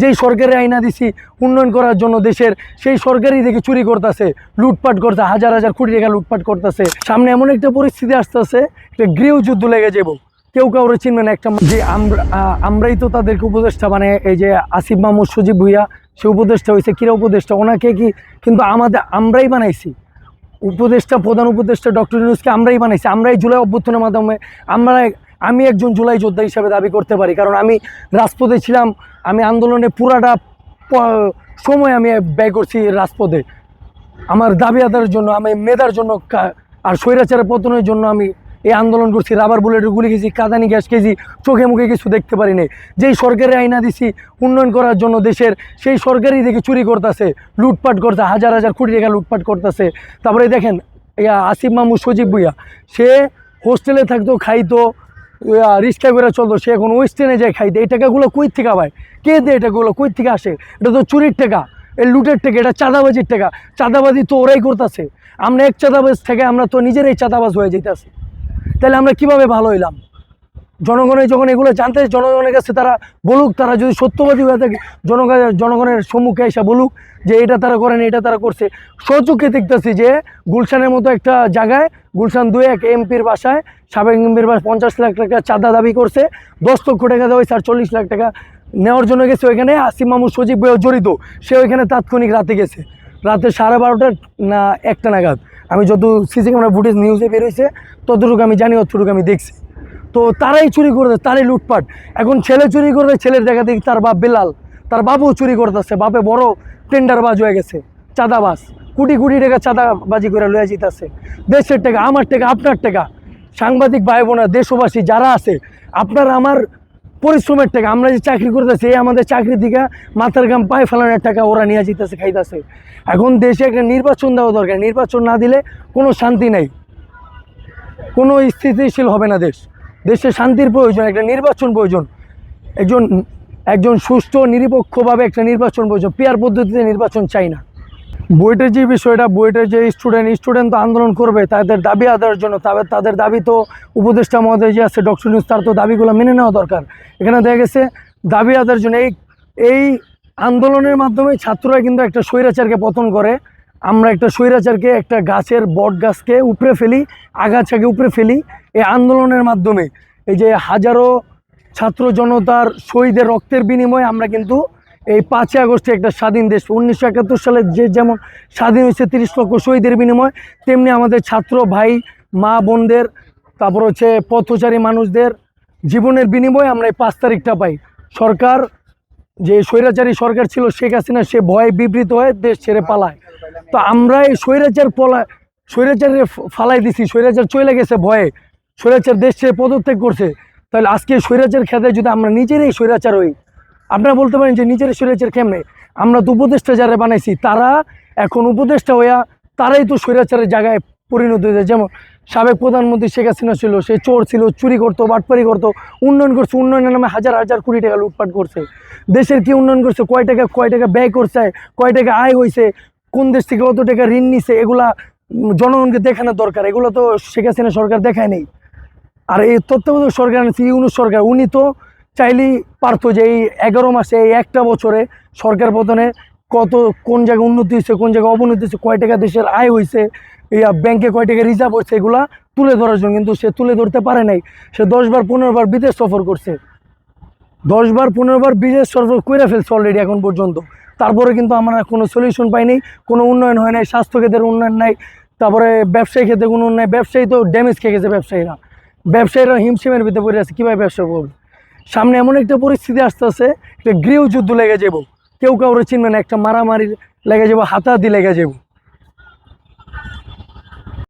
যেই সরকারি আইনা দিছি উন্নয়ন করার জন্য দেশের, সেই সরকারই দেখে চুরি করতেছে, লুটপাট করতে হাজার হাজার কোটি টাকা লুটপাট করতেছে। সামনে এমন একটা পরিস্থিতি আসতেছে, একটা গৃহযুদ্ধ লেগে যাব কেউ কাউরে চিনবে না একটা যে আমরা আমরাই তো তাদেরকে উপদেষ্টা মানে এই যে আসিফ মাহমুদ সজীব ভুইয়া, সে উপদেষ্টা হয়েছে কিরা উপদেষ্টা? ওনাকে কি কিন্তু আমাদের, আমরাই বানাইছি। উপদেষ্টা, প্রধান উপদেষ্টা ডক্টর ইউনুসকে আমরাই বানাইছি, আমরাই জুলাই অভ্যুত্থানের মাধ্যমে আমরা আমি একজন জুলাই যোদ্ধা হিসাবে দাবি করতে পারি, কারণ আমি রাজপথে ছিলাম, আমি আন্দোলনে পুরাটা সময় আমি ব্যয় করছি রাজপথে। আমার দাবি আদায়ের জন্য, আমি মেধার জন্য আর স্বৈরাচারের পতনের জন্য আমি এই আন্দোলন করছি। রাবার বুলেটের গুলি খেয়েছি, কাদানি গ্যাস খেয়েছি, চোখে মুখে কিছু দেখতে পারি নাই। যেই সরকারি আইনা দিছি উন্নয়ন করার জন্য দেশের সেই সরকারই দেখে চুরি করতেছে, লুটপাট করতে হাজার হাজার কোটি টাকা লুটপাট করতেছে। তারপরে দেখেন, ইয়া আসিফ মাহমুদ সজীব ভুইয়া, সে হোস্টেলে থাকতো, খাইতো রিক্সা করে চলতো, সে এখন ওয়েস্টার্নে যায় খাইতে। এই টাকাগুলো কই থেকে পায়? কে দেয় এই টাকাগুলো? কই থেকে আসে? এটা তো চুরির টাকা এই লুটের টাকা, এটা চাঁদাবাজির টাকা। চাঁদাবাজি তো ওরাই করতেছে। আমরা এক চাঁদাবাজ থেকে আমরা তো নিজেরাই চাঁদাবাজ হয়ে যেতেছি তাহলে আমরা কীভাবে ভালো হইলাম? জনগণের যখন এগুলো জানতে জনগণের কাছে তারা বলুক, তারা যদি সত্যবাদী হয়ে থাকে জনগণ জনগণের সম্মুখে এসে বলুক যে এটা তারা করেন, এটা তারা করছে। সচক্ষে দেখতেছি যে গুলশানের মতো একটা জায়গায়, গুলশান দুই এক এমপির বাসায়, সাবেক এমপির বাসায় পঞ্চাশ লাখ টাকা চাঁদা দাবি করছে, দশ লক্ষ টাকা দেওয়া আর চল্লিশ লাখ টাকা নেওয়ার জন্য গেছে ওইখানে। আসিম মামুদ সজীব জড়িত, সে ওইখানে তাৎক্ষণিক রাতে গেছে। রাতে সাড়ে বারোটা না, একটা নাগাদ। আমি যত সিসি ক্যামেরা ফুটেজ নিউজে বেরোইছে ততটুকু আমি জানি, অতটুকু আমি দেখছি। তো তারাই চুরি করতে তারাই লুটপাট। এখন ছেলে চুরি করতে ছেলের দেখা দেখি তার বাপ বেলাল। তার বাবুও চুরি করতেছে বাপে বড় টেন্ডারবাজ হয়ে গেছে, চাঁদাবাজ। কোটি কোটি টাকা চাঁদাবাজি করে লয়ে যেতেছে। দেশের টাকা, আমার টাকা, আপনার টাকা। সাংবাদিক ভাই বোনা দেশবাসী যারা আছে, আপনার আমার পরিশ্রমের টাকা, আমরা যে চাকরি করতেছি, এই আমাদের চাকরি দিকে মাথার গাম পায়ে ফেলানোর টাকা ওরা নিয়ে যেতেছে, খাইতেছে। এখন দেশে একটা নির্বাচন দেওয়া দরকার, নির্বাচন না দিলে কোনো শান্তি নেই। কোনো স্থিতিশীল হবে না দেশ। দেশে শান্তির প্রয়োজন, একটা নির্বাচন প্রয়োজন। একজন একজন সুষ্ঠু, নিরপেক্ষভাবে একটা নির্বাচন প্রয়োজন। পেয়ার পদ্ধতিতে নির্বাচন চাই না। বইটার যে বিষয়টা বইটার যে স্টুডেন্ট স্টুডেন্ট তো আন্দোলন করবে, তাদের দাবি আদায়ের জন্য, তাদের তাদের দাবি তো উপদেষ্টা মহোদয় যে আছে ডক্টর তার তো দাবিগুলো মেনে নেওয়া দরকার। এখানে দেখা গেছে, দাবি আদায়ের জন্য এই এই আন্দোলনের মাধ্যমে ছাত্ররা কিন্তু একটা স্বৈরাচারকে পতন করে আমরা একটা স্বৈরাচারকে, একটা গাছের বট গাছকে উপরে ফেলি, আগাছাকে উপরে ফেলি এই আন্দোলনের মাধ্যমে। এই যে হাজারো ছাত্র জনতার শহীদের রক্তের বিনিময়ে আমরা কিন্তু এই পাঁচই আগস্টে একটা স্বাধীন দেশ, উনিশশো একাত্তর সালে যে যেমন স্বাধীন হয়েছে তিরিশ লক্ষ শহীদের বিনিময়, তেমনি আমাদের ছাত্র ভাই, মা বোনদের, তারপর হচ্ছে পথচারী মানুষদের জীবনের বিনিময়ে আমরা এই পাঁচ তারিখটা পাই। সরকার যে স্বৈরাচারী সরকার ছিল শেখ হাসিনা, সে ভয়ে বিবৃত হয়ে দেশ ছেড়ে পালায়। তো আমরা এই স্বৈরাচার পলা স্বৈরাচারে ফালাই দিছি, স্বৈরাচার চলে গেছে ভয়ে। স্বৈরাচার দেশ ছেড়ে পদত্যাগ করছে। তাহলে আজকে স্বৈরাচার খেতে যদি আমরা নিজেরাই স্বৈরাচার হই, আপনারা বলতে পারেন যে নিজের স্বৈরাচার কেমনে? আমরা তো উপদেষ্টা যারা বানাইছি, তারা এখন উপদেষ্টা হইয়া তারাই তো স্বৈরাচারের জায়গায় পরিণত হয়েছে। যেমন সাবেক প্রধানমন্ত্রী শেখ হাসিনা ছিল, সে চোর ছিল, চুরি করতো, বাটপারি করতো, উন্নয়ন করছে, উন্নয়নের নামে হাজার হাজার কোটি টাকা লুটপাট করছে। দেশের কি উন্নয়ন করছে, কয় টাকা কয় টাকা ব্যয় করছে, কয় টাকা আয় হয়েছে কোন দেশ থেকে কত টাকা ঋণ নিছে, এগুলা জনগণকে দেখানোর দরকার। এগুলো তো শেখ হাসিনা সরকার দেখায় নেই। আর এই তত্ত্বাবধায়ক সরকার আনছে ইউনুস সরকার। উনি তো চাইলেই পারতো যে এই এগারো মাসে, এই একটা বছরে সরকার পতনে কত, কোন জায়গায় উন্নতি হয়েছে, কোন জায়গায় অবনতি হয়েছে, কয় টাকা দেশের আয় হয়েছে ইয়া ব্যাংকে কয় টাকা রিজার্ভ হচ্ছে এগুলা তুলে ধরার জন্য, কিন্তু সে তুলে ধরতে পারে নাই। সে দশবার পনেরো বার বিদেশ সফর করছে। দশবার পনেরো বার বিদেশ সফর করে ফেলছে অলরেডি এখন পর্যন্ত। তারপরে কিন্তু আমরা কোনো সলিউশন পাইনি কোনো উন্নয়ন হয় নাই স্বাস্থ্য ক্ষেত্রে উন্নয়ন নাই, তারপরে ব্যবসায়ী ক্ষেত্রে কোনো উন্নয়ন ব্যবসায়ী তো ড্যামেজ খেয়ে গেছে ব্যবসায়ীরা। ব্যবসায়ীরা হিমশিমের ভিতরে পড়ে আছে, কীভাবে ব্যবসা করবে? সামনে এমন একটা পরিস্থিতি আসতে আসতেছে, একটা গৃহযুদ্ধ লেগে যাব কেউ কাউরে চিনবে না একটা মারামারি লেগে যাব হাতাহাতি লেগে যাব।